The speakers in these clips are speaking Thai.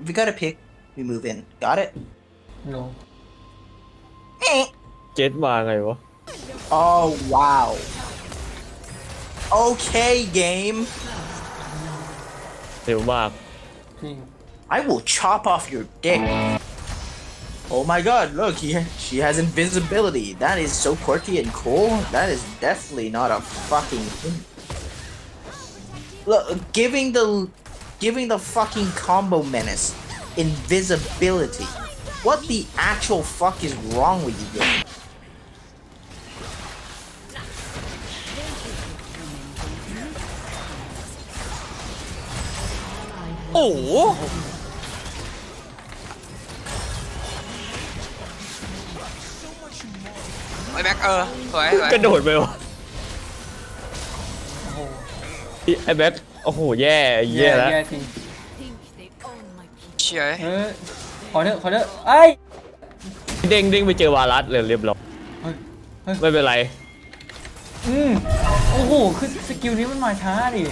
If we got a pick, we move in. Got it? โน Eh. เจ็ตมาไงวะ Oh wow. Okay, game. เร็วมาก จริง I will chop off your dick. Oh my god, look, he, she has invisibility. That is so quirky and cool. That is definitely not a fucking thing. Look, giving the giving the fucking combo menace invisibility. What the actual fuck is wrong with you game? โอ้โหไอ้แบ็คเออ สวยสวยกระโดดไปวะโอ้โหไอ้แบ็คโอ้โหแย่แย่แล้วแย่จริงเชียร์เออขอเถอะขอเถอะไอ้ยเด้งเด้งไปเจอวารัสเลยเรียบร้อยเฮ้ยเฮ้ยไม่เป็นไรอืมโอ้โหคือสกิลนี้มันมาช้าดิ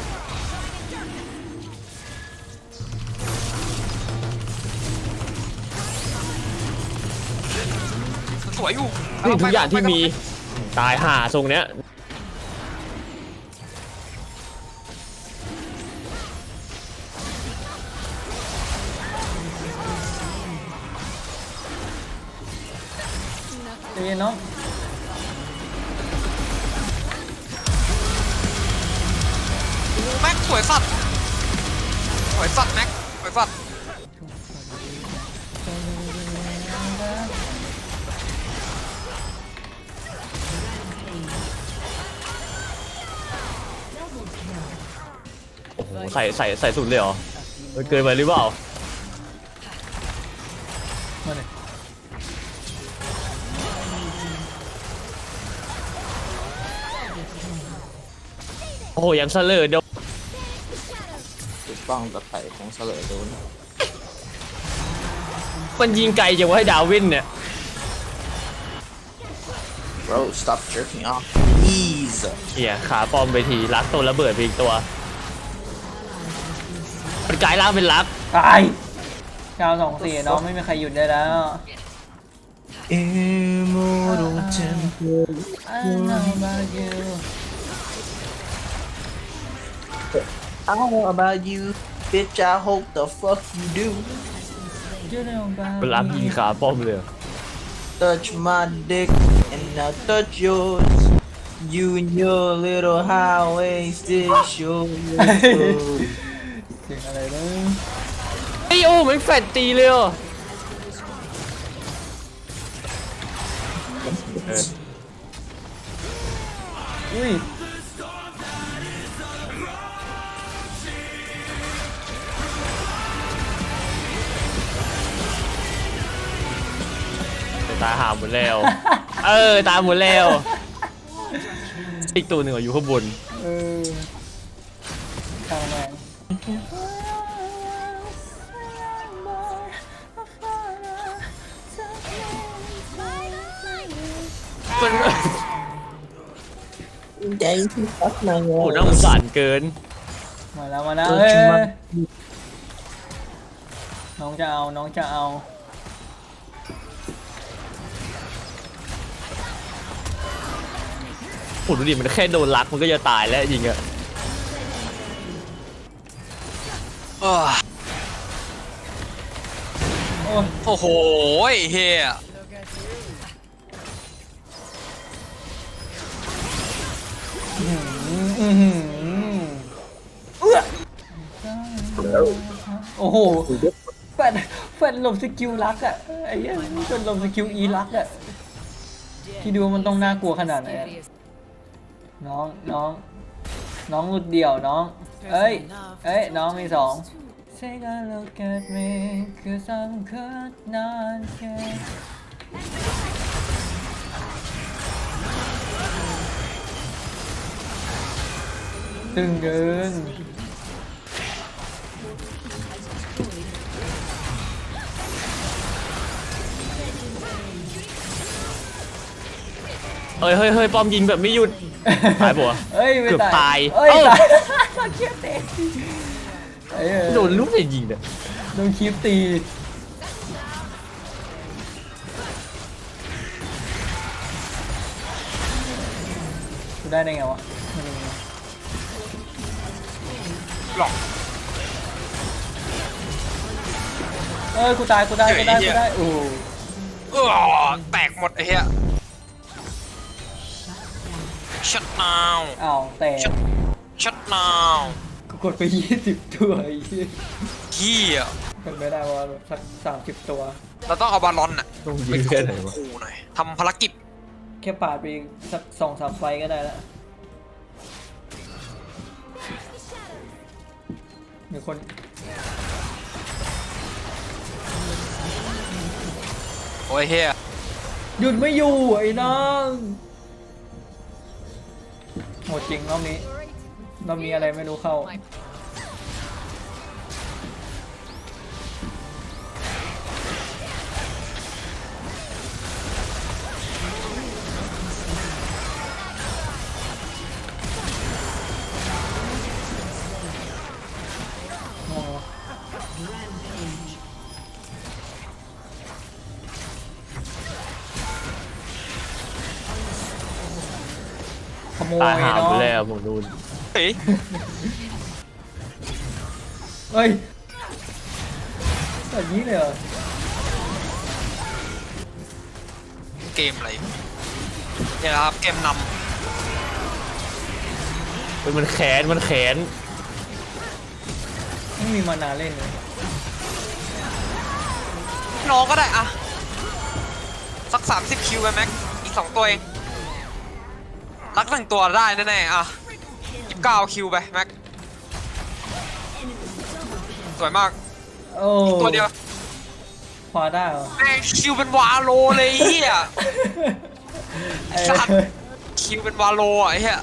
สวยอยู่นี่ทุกอย่างที่มีตายห่าทรงเนี้ย ใจเย็นน้องแม็กสวยสัตว์สวยสัตว์แม็กสวยสัตว์โอ้โหใส่ใส่ใส่สุดเลยเหรอมันเกินไปหรือเปล่า มาเลย โอ้โหยังเสลอเดี๋ยวถูกต้องกับไผ่ของเสลอโดนมันยิงไกลจังวะให้ดาวินเนี่ย Bro stop jerking off Ease เหียขาปลอมไปทีลักตัวระเบิดไปอีกตัวมันกลายร่างเป็นลัก ตายเก้าสองสี่น้องไม่มีใครหยุดได้แล้ว Immortal temple I don't know about you I don't know about you Bitch I hope the fuck you do You know about เป็นลักยิง me ขาป้อมเลย Touch my dick and I touch yours You and your little highway station เสียงอะไรนะ ไอ้ยโอ้มันแฟดตีเลยเหรอเออ อุ้ย ตายหาหมดแล้ว เออ ตายหมดแล้ว อีกตัวหนึ่งอะอยู่ข้างบน เออข้างแมนมัน Dang fuck my โอ้โหน่าสงสารเกิน มาแล้วมาแล้วเออเอ้ยจุ๊บมาน้องจะเอา น้องจะเอา โอ้โหดูดิมันแค่โดนลักมันก็จะตายแล้วยิงอะเออโอ้ยโอ้โหเฮียอื้อหือโอ้โหแฟนแฟนหลบสกิลลักอะไอ้เหี้ยแฟนหลบสกิลอีลักอะที่ดูมันต้องน่ากลัวขนาดไหนอะ น้องน้องน้องหลุดเดี่ยวน้อง เอ้ย เอ้ย น้องมีสอง Take a look at me cause I'm good not care ตึงเกิน เฮ้ยเฮ้ยเฮ้ยป้อมยิงแบบไม่หยุด ตายปะวะเอ้ยไม่เกือบตายเอ้ยเอ้า ตายเกียเตะเอ้ยโดนลูกไหนยิงเนี่ยโดนคีบตีกูได้ได้ไงวะไม่รู้นะหลอก เอ้ยกูตายกูได้กูได้เหี้กูยได้โอ้เออแตกหมดไอ้เหี้ย ชัดนาวอ้าวแต่ชัดนาวกูกดไปยี่สิบตัวไอ้เหี้ยเฮียเป็นไปได้ว่าสักสามสิบตัว เราต้องเอาบาลอนน่ะต้องยืนแค่ไหนวะขู่หน่อยทำภารกิจแค่ปาดไปอีกสักสองสามไฟก็ได้แล้วมีคนโอ้ยเฮียหยุดไม่อยู่ไอ้น้อง หมดจริงรอบนี้ เรามีอะไรไม่รู้เข้า มยตายหาเนาะหมดแล้วหมดนู่นเฮ้ยเฮ้ยแบบนี้เลยเหรอเกมอะไรเนี่ยครับเกมนเฮ้ยมันแขนมันแขนไม่มีมานาเล่นเลยำน้องก็ได้อะสัก 30 คิวไปแม็กอีก 2 ตัวเอง รักหนึ่งตัวได้แน่ๆอะ29คิวไปแม็กสวยมากโอ้ตัวเดียวพอได้เหรอแม่งคิวเป็นวาโลเลยไอ้เฮียเอ้ยสัตว์คิวเป็นวาโลอะไอ้เฮีย